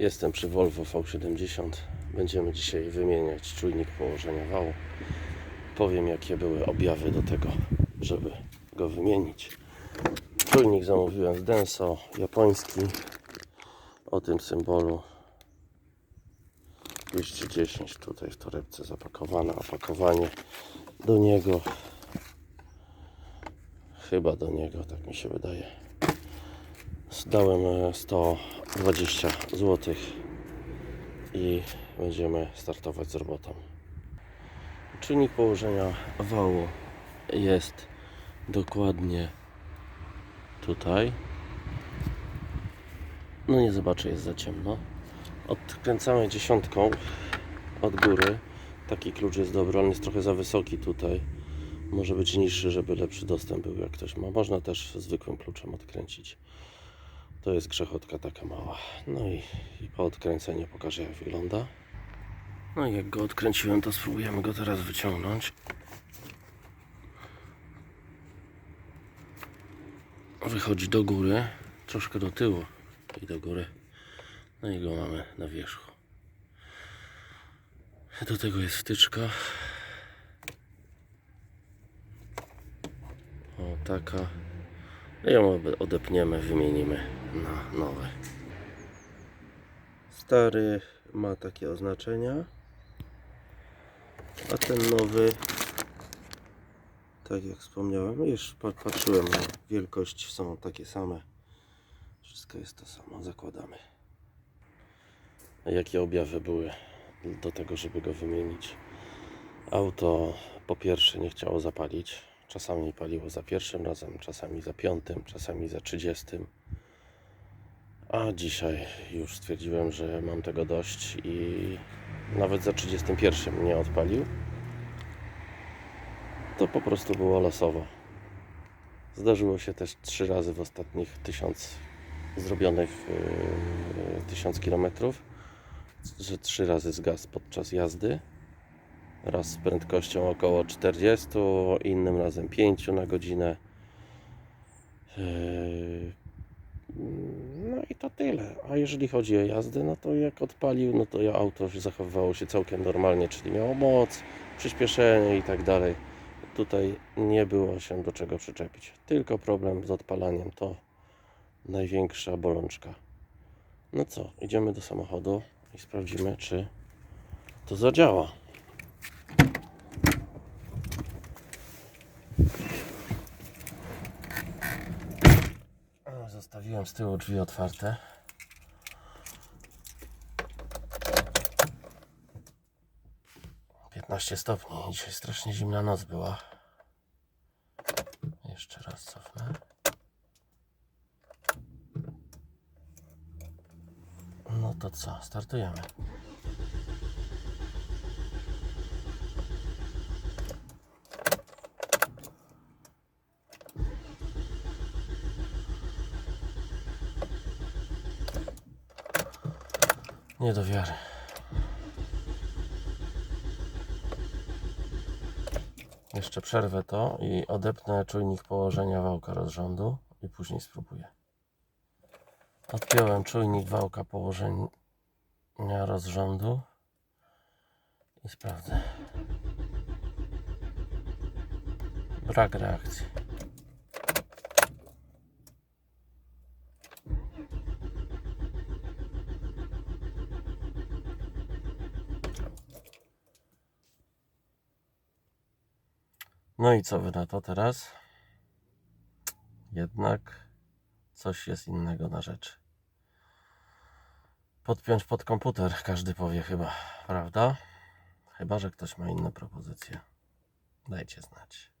Jestem przy Volvo V70. Będziemy dzisiaj wymieniać czujnik położenia wału. Powiem jakie były objawy do tego, żeby go wymienić. Czujnik zamówiłem z Denso, japoński. O tym symbolu 210 tutaj w torebce zapakowane opakowanie do niego chyba do niego, tak mi się wydaje dałem e, 120 zł i będziemy startować z robotą. Czynnik położenia wału jest dokładnie tutaj. No nie zobaczę, jest za ciemno. Odkręcamy dziesiątką od góry. Taki klucz jest dobry, on jest trochę za wysoki tutaj. Może być niższy, żeby lepszy dostęp był jak ktoś ma. Można też zwykłym kluczem odkręcić to jest grzechotka taka mała. No i, i po odkręceniu pokażę jak wygląda. No i jak go odkręciłem to spróbujemy go teraz wyciągnąć. Wychodzi do góry troszkę do tyłu i do góry. No i go mamy na wierzchu. Do tego jest wtyczka. O taka. No ją odepniemy wymienimy na nowe stary ma takie oznaczenia a ten nowy tak jak wspomniałem no już pa- patrzyłem na wielkość są takie same wszystko jest to samo zakładamy jakie objawy były do tego, żeby go wymienić. Auto po pierwsze nie chciało zapalić. Czasami paliło za pierwszym razem, czasami za piątym, czasami za trzydziestym. A dzisiaj już stwierdziłem, że mam tego dość i nawet za 31 nie odpalił. To po prostu było losowo. Zdarzyło się też trzy razy w ostatnich tysiąc zrobionych yy, tysiąc kilometrów że trzy razy zgasł podczas jazdy. Raz z prędkością około 40, innym razem 5 na godzinę. Tyle. A jeżeli chodzi o jazdę, no to jak odpalił, no to ja auto zachowywało się całkiem normalnie, czyli miało moc, przyspieszenie i tak dalej. Tutaj nie było się do czego przyczepić. Tylko problem z odpalaniem to największa bolączka. No co, idziemy do samochodu i sprawdzimy, czy to zadziała. O, Zostawiłem z tyłu drzwi otwarte. Piętnaście stopni. Dzisiaj strasznie zimna noc była. Jeszcze raz cofnę. No to co, startujemy. Nie do wiary. Jeszcze przerwę to i odepnę czujnik położenia wałka rozrządu i później spróbuję. Odpiąłem czujnik wałka położenia rozrządu i sprawdzę. Brak reakcji. No i co wy na to teraz? Jednak coś jest innego na rzeczy. Podpiąć pod komputer, każdy powie chyba, prawda? Chyba, że ktoś ma inne propozycje. Dajcie znać.